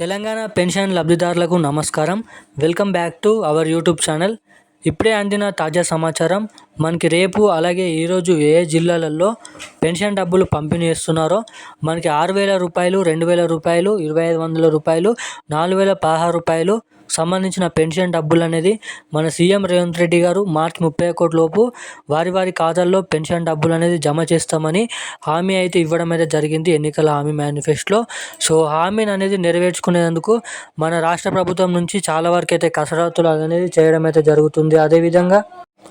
Telangana pension లబ్ధిదారులకు నమస్కారం. Welcome back to our YouTube channel. ఇప్పుడే అందిన తాజా సమాచారం మనకి రేపు అలాగే ఈరోజు ఏ జిల్లాలలో పెన్షన్ డబ్బులు పంపిణీ చేస్తున్నారో మనకి ఆరు వేల రూపాయలు రెండు వేల రూపాయలు ఇరవై ఐదు వందల రూపాయలు నాలుగు వేల పదహారు రూపాయలు సంబంధించిన పెన్షన్ డబ్బులు అనేది మన సీఎం రేవంత్ రెడ్డి గారు మార్చి ముప్పై ఒకటి లోపు వారి వారి ఖాతాల్లో పెన్షన్ డబ్బులు అనేది జమ చేస్తామని హామీ అయితే ఇవ్వడం అయితే జరిగింది ఎన్నికల హామీ మేనిఫెస్టోలో. సో హామీని అనేది నెరవేర్చుకునేందుకు మన రాష్ట్ర ప్రభుత్వం నుంచి చాలా వరకు అయితే కసరత్తులు అనేది చేయడం అయితే జరుగుతుంది. అదేవిధంగా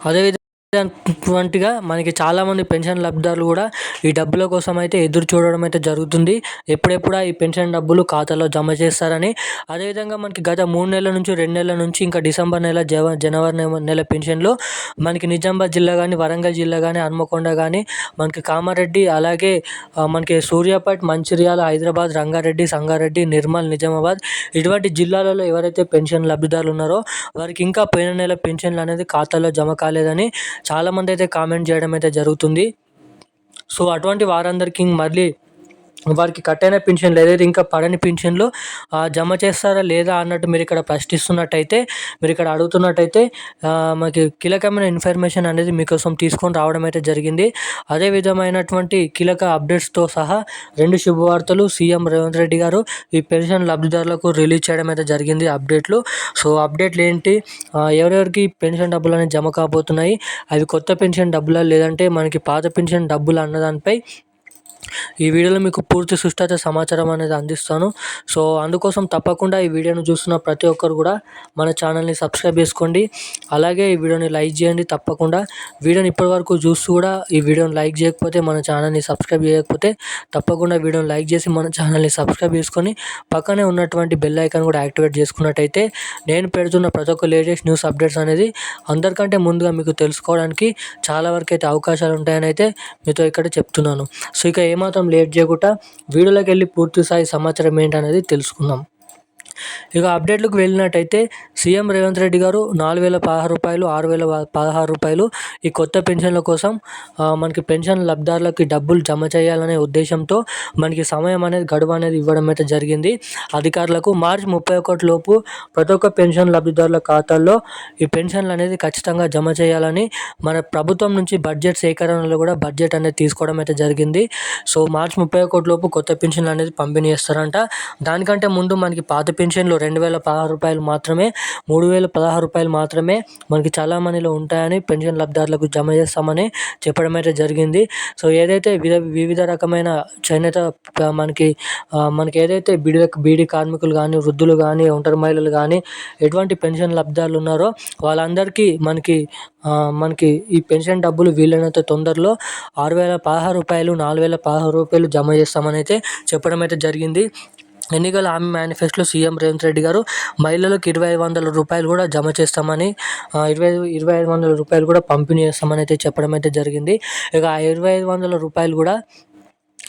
అదేవిధంగా అటువంటిగా మనకి చాలామంది పెన్షన్ లబ్ధిదారులు కూడా ఈ డబ్బుల కోసం అయితే ఎదురు చూడడం అయితే జరుగుతుంది. ఎప్పుడెప్పుడు ఈ పెన్షన్ డబ్బులు ఖాతాలో జమ చేస్తారని. అదేవిధంగా మనకి గత మూడు నెలల నుంచి రెండు నెలల నుంచి ఇంకా డిసెంబర్ నెల జవ జనవరి నెల పెన్షన్లు మనకి నిజామాబాద్ జిల్లా కానీ వరంగల్ జిల్లా కానీ హన్మకొండ కానీ మనకి కామారెడ్డి అలాగే మనకి సూర్యాపేట్ మంచిర్యాల హైదరాబాద్ రంగారెడ్డి సంగారెడ్డి నిర్మల్ నిజామాబాద్ ఇటువంటి జిల్లాలలో ఎవరైతే పెన్షన్ లబ్ధిదారులు ఉన్నారో వారికి ఇంకా పోయిన నెల పెన్షన్లు అనేది ఖాతాలో జమ కాలేదని చాలామంది అయితే కామెంట్ చేయడం అయితే జరుగుతుంది. సో అటువంటి వారందరికీ మళ్ళీ వారికి కట్టైన పింఛన్ ఏదైతే ఇంకా పడని పెన్షన్లు జమ చేస్తారా లేదా అన్నట్టు మీరు ఇక్కడ ప్రశ్నిస్తున్నట్టయితే మీరు ఇక్కడ అడుగుతున్నట్టయితే మనకి కీలకమైన ఇన్ఫర్మేషన్ అనేది మీకోసం తీసుకొని రావడం అయితే జరిగింది. అదే విధమైనటువంటి కీలక అప్డేట్స్తో సహా రెండు శుభవార్తలు సీఎం రేవంత్ రెడ్డి గారు ఈ పెన్షన్ లబ్ధిదారులకు రిలీజ్ చేయడం అయితే జరిగింది అప్డేట్లు. సో అప్డేట్లు ఏంటి? ఎవరెవరికి పెన్షన్ డబ్బులు అనేవి జమ కాబోతున్నాయి? అవి కొత్త పెన్షన్ డబ్బులా లేదంటే మనకి పాత పెన్షన్ డబ్బులు అన్నదానిపై ఈ వీడియోలో మీకు పూర్తి సుష్ఠత సమాచారం అనేది అందిస్తాను. సో అందుకోసం తప్పకుండా ఈ వీడియోను చూస్తున్న ప్రతి ఒక్కరు కూడా మన ఛానల్ని సబ్స్క్రైబ్ చేసుకోండి. అలాగే ఈ వీడియోని లైక్ చేయండి తప్పకుండా. వీడియోని ఇప్పటివరకు చూస్తూ కూడా ఈ వీడియోని లైక్ చేయకపోతే మన ఛానల్ని సబ్స్క్రైబ్ చేయకపోతే తప్పకుండా వీడియోని లైక్ చేసి మన ఛానల్ని సబ్స్క్రైబ్ చేసుకొని పక్కనే ఉన్నటువంటి బెల్ ఐకాన్ కూడా యాక్టివేట్ చేసుకున్నట్టయితే నేను పెడుతున్న ప్రతి ఒక్క లేటెస్ట్ న్యూస్ అప్డేట్స్ అనేది అందరికంటే ముందుగా మీకు తెలుసుకోవడానికి చాలా వరకు అయితే అవకాశాలు ఉంటాయని అయితే మీతో ఇక్కడ చెప్తున్నాను. సో ఇక ఏమాత్రం లేట్ చేయకుండా వీడియోలోకి వెళ్ళి పూర్తి స్థాయి సమాచారం ఏంటనేది తెలుసుకుందాం. ఇక అప్డేట్లకు వెళ్ళినట్టయితే సీఎం రేవంత్ రెడ్డి గారు నాలుగు వేల పదహారు రూపాయలు ఆరు వేల పదహారు రూపాయలు ఈ కొత్త పెన్షన్ల కోసం మనకి పెన్షన్ లబ్ధారులకి డబ్బులు జమ చేయాలనే ఉద్దేశంతో మనకి సమయం అనేది గడువు అనేది ఇవ్వడం అయితే జరిగింది. అధికారులకు మార్చి ముప్పై ఒకటి లోపు ప్రతి ఒక్క పెన్షన్ లబ్ధిదారుల ఖాతాల్లో ఈ పెన్షన్లు అనేది ఖచ్చితంగా జమ చేయాలని మన ప్రభుత్వం నుంచి బడ్జెట్ సేకరణలో కూడా బడ్జెట్ అనేది తీసుకోవడం అయితే జరిగింది. సో మార్చి ముప్పై ఒకటి లోపు కొత్త పెన్షన్లు అనేది పంపిణీ చేస్తారంట. దానికంటే ముందు మనకి పాత పెన్షన్ పెన్షన్లు రెండు వేల పదహారు రూపాయలు మాత్రమే మూడు వేల పదహారు రూపాయలు మాత్రమే మనకి చాలా మనీలో ఉంటాయని పెన్షన్ లబ్ధిదారులకు జమ చేస్తామని చెప్పడం అయితే జరిగింది. సో ఏదైతే వివిధ వివిధ రకమైన చేనేత మనకి మనకి ఏదైతే బీడి బీడీ కార్మికులు కానీ వృద్ధులు కానీ ఒంటరి మహిళలు కానీ ఎటువంటి పెన్షన్ లబ్ధిదారులు ఉన్నారో వాళ్ళందరికీ మనకి మనకి ఈ పెన్షన్ డబ్బులు వీలైనంత తొందరలో ఆరు వేల పదహారు రూపాయలు నాలుగు వేల పదహారు రూపాయలు జమ చేస్తామని అయితే చెప్పడం అయితే జరిగింది. ఎన్నికల హామీ మేనిఫెస్టోలో సీఎం రేవంత్ రెడ్డి గారు మహిళలకు ఇరవై ఐదు వందల రూపాయలు కూడా జమ చేస్తామని ఇరవై ఇరవై ఐదు వందల రూపాయలు కూడా పంపిణీ చేస్తామని అయితే చెప్పడం అయితే జరిగింది. ఇక ఆ ఇరవై ఐదు వందల రూపాయలు కూడా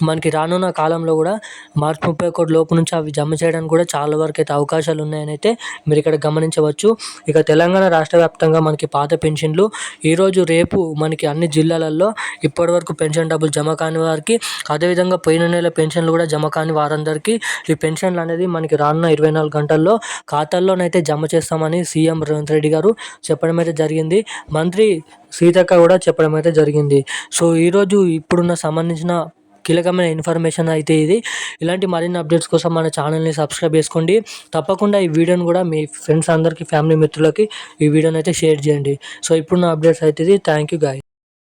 మనకి రానున్న కాలంలో కూడా మార్చి ముప్పై ఒకటి లోపు నుంచి అవి జమ చేయడానికి కూడా చాలా వరకు అయితే అవకాశాలు ఉన్నాయని అయితే మీరు ఇక్కడ గమనించవచ్చు. ఇక తెలంగాణ రాష్ట్ర వ్యాప్తంగా మనకి పాత పెన్షన్లు ఈరోజు రేపు మనకి అన్ని జిల్లాలలో ఇప్పటివరకు పెన్షన్ డబ్బులు జమ కాని వారికి అదేవిధంగా పోయిన నెల పెన్షన్లు కూడా జమ కాని వారందరికీ ఈ పెన్షన్లు అనేది మనకి రానున్న ఇరవై నాలుగు గంటల్లో ఖాతాల్లోనైతే జమ చేస్తామని సీఎం రేవంత్ రెడ్డి గారు చెప్పడం అయితే జరిగింది. మంత్రి సీతక్క కూడా చెప్పడం అయితే జరిగింది. సో ఈరోజు ఇప్పుడున్న సంబంధించిన కీలకమైన ఇన్ఫర్మేషన్ అయితే ఇది. ఇలాంటి మరిన్ని అప్డేట్స్ కోసం మన ఛానల్ని సబ్స్క్రైబ్ చేసుకోండి. తప్పకుండా ఈ వీడియోని కూడా మీ ఫ్రెండ్స్ అందరికీ ఫ్యామిలీ మిత్రులకి ఈ వీడియోని అయితే షేర్ చేయండి సో ఇప్పుడున్న అప్డేట్స్ అయితే ఇది. Thank you guy